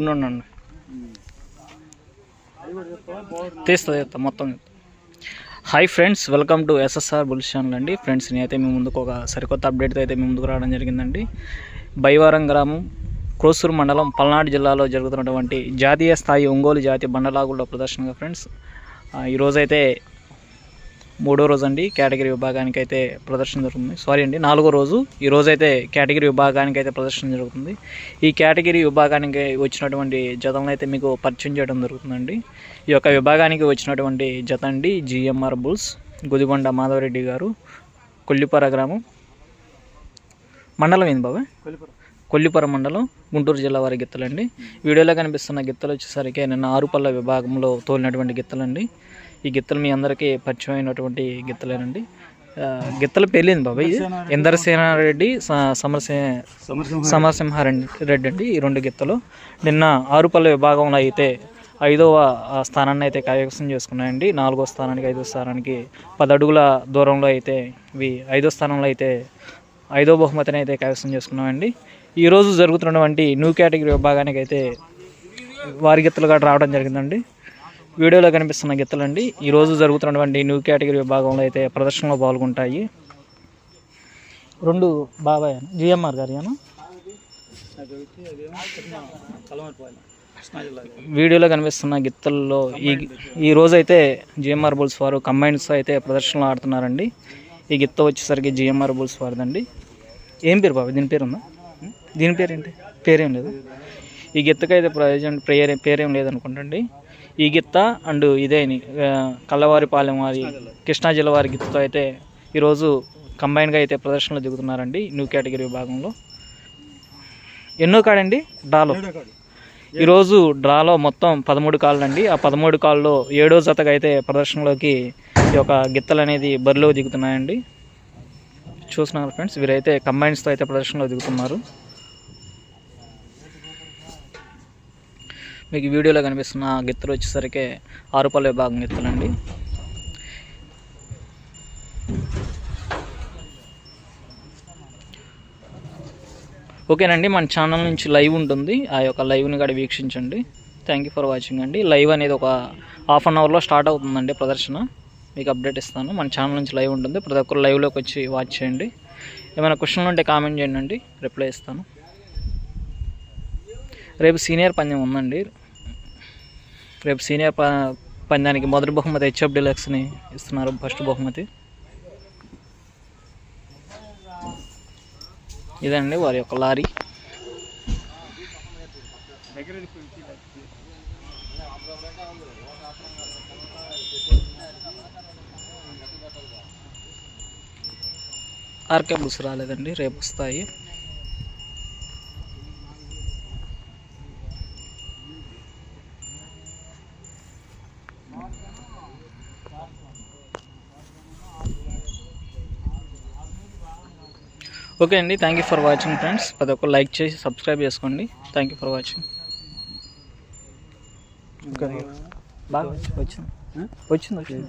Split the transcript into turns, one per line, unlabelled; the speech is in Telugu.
ఉండండి తీస్తా తీస్తా మొత్తం hi friends welcome to SSR bulls channel అండి. ఫ్రెండ్స్ నేనైతే మీ ముందుకు ఒక సరికొత్త అప్డేట్తో అయితే మీ ముందుకు రావడం జరిగిందండి. బైవారం గ్రామం క్రోసూరు మండలం పల్నాడు జిల్లాలో జరుగుతున్నటువంటి జాతీయ స్థాయి ఒంగోలు జాతీయ బండలాగుళ్ళ ప్రదర్శనగా ఫ్రెండ్స్ ఈరోజైతే మూడో రోజు అండి కేటగిరీ విభాగానికి అయితే ప్రదర్శన జరుగుతుంది. సారీ అండి నాలుగో రోజు ఈ రోజు అయితే కేటగిరీ విభాగానికి అయితే ప్రదర్శన జరుగుతుంది. ఈ కేటగిరీ విభాగానికి వచ్చినటువంటి జతలను అయితే మీకు పరిచయం చేయడం జరుగుతుందండి. ఈ యొక్క విభాగానికి వచ్చినటువంటి జత అండి జిఎంఆర్ బుల్స్ గుదిగొండ మాధవరెడ్డి గారు కొల్లిపర గ్రామం మండలం ఏంది బాబాయ్ కొల్లిపర మండలం గుంటూరు జిల్లా వారి గిత్తలండి. వీడియోలో కనిపిస్తున్న గిత్తలు వచ్చేసరికి నిన్న ఆరుపల్ల విభాగంలో తోలినటువంటి గిత్తలండి. ఈ గిత్తలు మీ అందరికీ పరిచయం అయినటువంటి గిత్తలేనండి. గిత్తల పేర్లేంది బాబాయ్ ఇది? ఇందరసేనారెడ్డి స- సమరసే సమరసింహారెడ్డి. రెడ్డి అండి ఈ రెండు గిత్తలు. నిన్న ఆరుపల్ల విభాగంలో అయితే ఐదవ స్థానాన్ని అయితే కైవసం చేసుకున్నాయండి. నాలుగో స్థానానికి ఐదో స్థానానికి పది అడుగుల దూరంలో అయితే ఇవి ఐదో స్థానంలో అయితే ఐదో బహుమతిని అయితే కైవసం చేసుకున్నామండి. ఈరోజు జరుగుతున్నటువంటి న్యూ కేటగిరీ విభాగానికి అయితే వారి గిత్తలుగా రావడం జరిగిందండి. వీడియోలో కనిపిస్తున్న గిత్తలండి. ఈరోజు జరుగుతున్నటువంటి న్యూ కేటగిరీ విభాగంలో అయితే ప్రదర్శనలో పాల్గొంటాయి. రెండు బాబాయ్ జిఎంఆర్ గారు వీడియోలో కనిపిస్తున్న గిత్తల్లో ఈ ఈ రోజైతే అయితే జిఎంఆర్ బుల్స్ వారు కంబైన్స్ అయితే ప్రదర్శనలో ఆడుతున్నారండి. ఈ గిత్త వచ్చేసరికి జిఎంఆర్ బుల్స్ వారిదండి. ఏం పేరు బాబు దీని పేరు ఉందా దీని పేరు ఏంటి పేరేం లేదు. ఈ గిత్తకైతే ప్రజెంట్ ప్రేయర్ పేరేం లేదనుకుంటండి. ఈ గిత్త అండ్ ఇదే కల్లవారిపాలెం వారి కృష్ణా జిల్లా వారి గిత్తతో అయితే ఈరోజు కంబైన్గా అయితే ప్రదర్శనలో దిగుతున్నారండి న్యూ కేటగిరీ విభాగంలో. ఎన్నో కాడండి? డాలో ఈరోజు డ్రాలో మొత్తం పదమూడు కాళ్ళు అండి ఆ పదమూడు కాళ్ళలో ఏడో జతగా అయితే ప్రదర్శనలోకి ఈ యొక్క గిత్తలు అనేది బరిలో దిగుతున్నాయండి. చూస్తున్నారు ఫ్రెండ్స్ వీరైతే కంబైన్స్తో అయితే ప్రదర్శనలో దిగుతున్నారు. మీకు వీడియోలో కనిపిస్తున్న గిత్తలు వచ్చేసరికి ఆరుపల్ల విభాగం గిత్తలండి. ఓకేనండి మన ఛానల్ నుంచి లైవ్ ఉంటుంది. ఆ యొక్క లైవ్ని కూడా వీక్షించండి. థ్యాంక్ యూ ఫర్ వాచింగ్ అండి. లైవ్ అనేది ఒక హాఫ్ అన్ అవర్లో స్టార్ట్ అవుతుందండి ప్రదర్శన. మీకు అప్డేట్ ఇస్తాను. మన ఛానల్ నుంచి లైవ్ ఉంటుంది. ప్రతి ఒక్కరు లైవ్లోకి వచ్చి వాచ్ చేయండి. ఏమైనా క్వశ్చన్లు ఉంటే కామెంట్ చేయండి. అండి రిప్లై ఇస్తాను. రేపు సీనియర్ పందెం ఉందండి. రేపు సీనియర్ ప పందానికి మొదటి బహుమతి హెచ్ఎఫ్ డిలక్స్ని ఇస్తున్నారు ఫస్ట్ బహుమతి. ఇదండి వారి యొక్క లారీ. ఆర్కే బుస్ రాలేదండి రేపు వస్తాయి. ఓకే అండి thank you for watching friends ప్రతి ఒక్కరు లైక్ చేసి సబ్స్క్రైబ్ చేసుకోండి. థ్యాంక్ యూ ఫర్ వాచింగ్ బాగా వచ్చింది. వచ్చింది వచ్చింది.